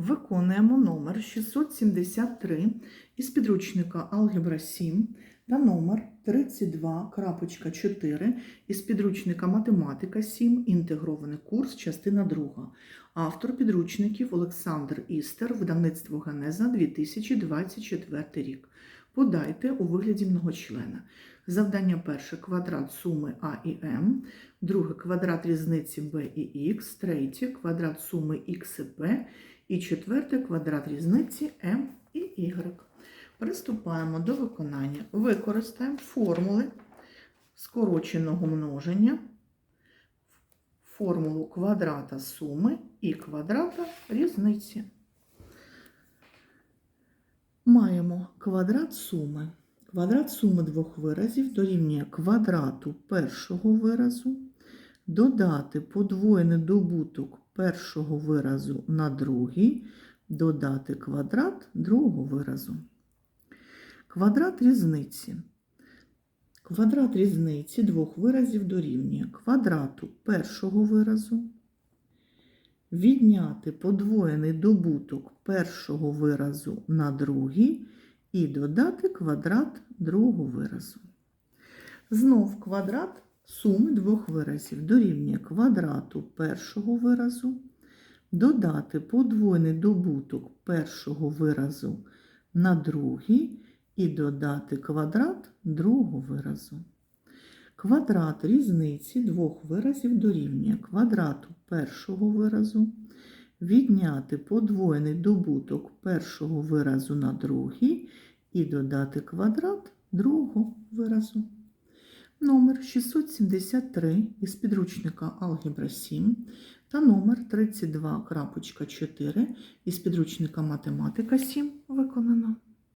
Виконуємо номер 673 із підручника Алгебра 7 та номер 32.4 із підручника Математика 7. Інтегрований курс, частина 2. Автор підручників Олександр Істер, видавництво Генеза 2024 рік. Подайте у вигляді многочлена. Завдання перше квадрат суми А і М, друге квадрат різниці Б і Х, третє квадрат суми Х і П, і четверте квадрат різниці М і Y. Приступаємо до виконання. Використаємо формули скороченого множення, формулу квадрата суми і квадрата різниці. Квадрат суми. Квадрат суми двох виразів дорівнює квадрату першого виразу, додати подвоєний добуток першого виразу на другий, додати квадрат другого виразу. Квадрат різниці. Квадрат різниці двох виразів дорівнює квадрату першого виразу, відняти подвоєний добуток першого виразу на другий і додати квадрат другого виразу. Знов квадрат суми двох виразів дорівнює квадрату першого виразу, додати подвоєний добуток першого виразу на другий і додати квадрат другого виразу. Квадрат різниці двох виразів дорівнює квадрату першого виразу, відняти подвоєний добуток першого виразу на другий і додати квадрат другого виразу. Номер 673 із підручника Алгебра 7 та номер 32.4 із підручника Математика 7 виконано.